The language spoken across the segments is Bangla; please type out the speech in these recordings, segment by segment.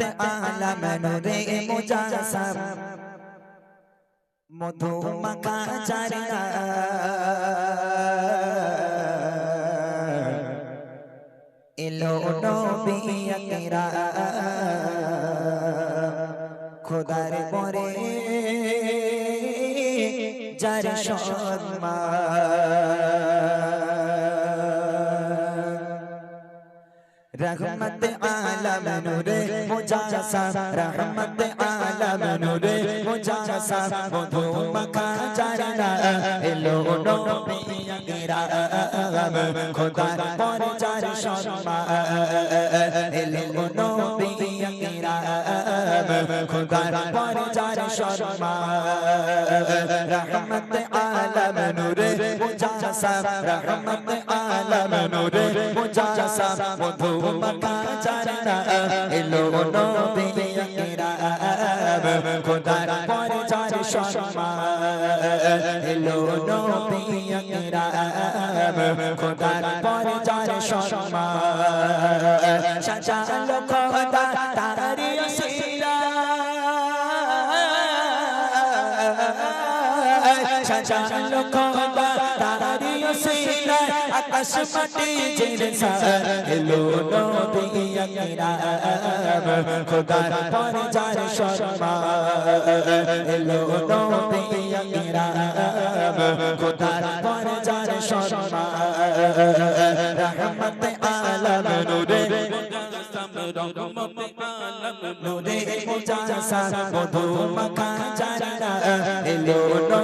রহমত আলম নূরে মুজাসম। মধু মাখা চারিনা এলো নবী আকরা খোদার পরে যার সম্মান। রহমত আলম নূরে মুজাসা রহমত আলম নূরে মুজাসা মধু মাখা চারনা এলো নবী আকরাম খোদা পর চার সম্মান এলো নবী আকরাম খোদা পর চার সম্মান রহমত আলম নূরে মুজাসা রহমত আলম নূরে মধু মাখা চারনা এলো নবী আকরাম খোদার পরে চার সম্মান এলো নবী আকরাম খোদার পরে চার সম্মান সাজালো খোদা তারি অসিলা সাজালো খোদা তারি অসিলা আকাশ মাটি জিরসা এলো নবী আকরাম খোদার পর যার সম্মান এলো নবী আকরাম খোদার পর যার সম্মান রহমত আলম নূরে নূরে মুজাসা মধু মাখা জানা এলো নবী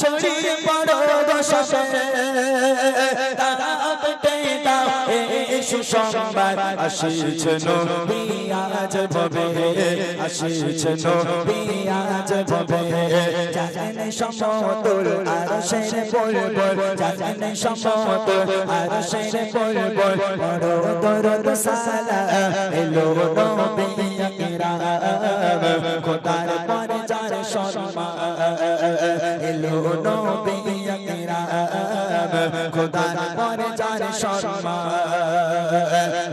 ছড়িয়ে পড়ো এই সুসংবাদ। আসিছে নবী ভবে। আসিছে নবী ভবে। জানেন সমতল আর শের বলবল। জানেন সমতল আর শের বলবল। বড় দরদ সালা, এলো নবী আকরাম খোদার খোদার পরে যার সম্মান।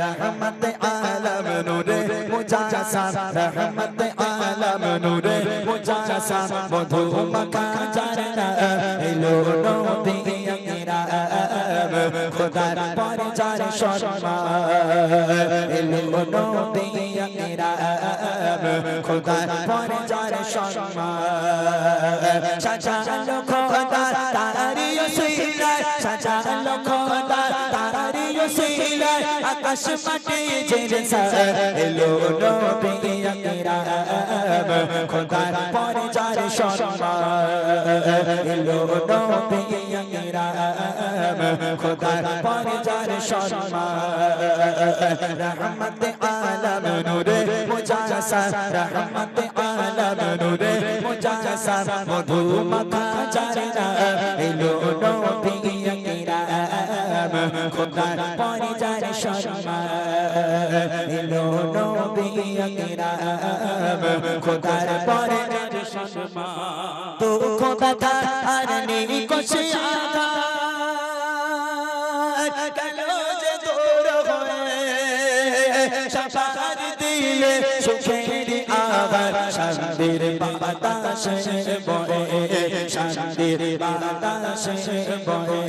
রহমত আলম নূরে মুজাসা রহমত আলম নূরে মুজাসা মধু মাখা জানা এলো আকরাম খোদার পরে যার সম্মান এলো আকরাম খোদার পরে যার সম্মান। সাজালো খোদা আকাশ মাটি জেরসা এলো নবী আকরাম খোদার পরে যার সম্মান এলো নবী আকরাম খোদার পরে যার সম্মান রহমত আলম নূরে মুজাসা রহমত আলম নূরে মুজাসা মধু মাখা এলো নবী আকরাম খোদার পরে যার সম্মান। এলো নবী আকরাম খোদার পরে যার সম্মান। দুঃখ, ব্যথা আর নেই কষে আঘাত। গেল যে দূর হয়ে সাপার দিলে সুখের আবার শান্তির বাতাসে বয়ে, শান্তির বাতাসে বয়ে।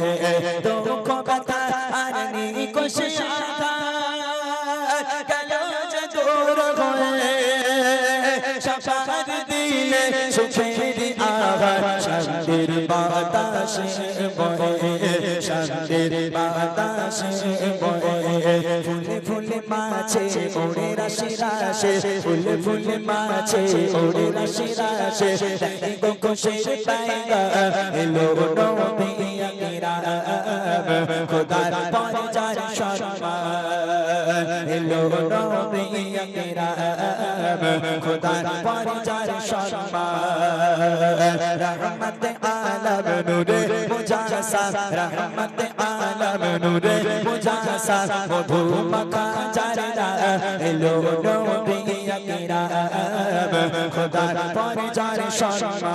দুঃখ ব্যথা আর নেই কষে আঘাত গেল যে দূর হয়ে। সাপার দিলে সুখের আবার শান্তির বাতাসে বয়ে, শান্তির বাতাসে বয়ে। মাছে ওড়ে রাশি রাশে, ফুলে ফুলে মাছে ওড়ে রাশি রাশে দেখি পাইগা এলো নবী কিরাম খোদার সম্মান এলো নবী কিরাম খোদার পরে যার সম্মান রহমত আলম নূরে মুজাসা রহমত আলম নূরে মুজাসা মধু মাখা চারা এলো নবী কিরাম খোদার পরে যার সম্মান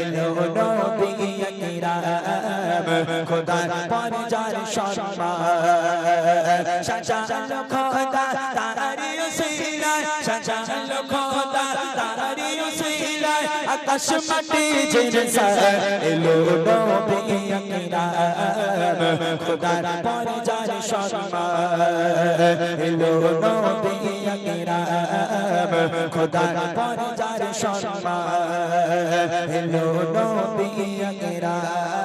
এলো নবী কিরাম খোদার পরে যার সম্মান সাজালো খোদা তারি উসিলায় সাজালো খোদা তারি উসিলায় আকাশ মাটি জিনসা এলো নবী কিরাম খোদার পরে যার সম্মান, এলো নবী কিরাম খোদার পরে যার সম্মান, এলো নবী কিরাম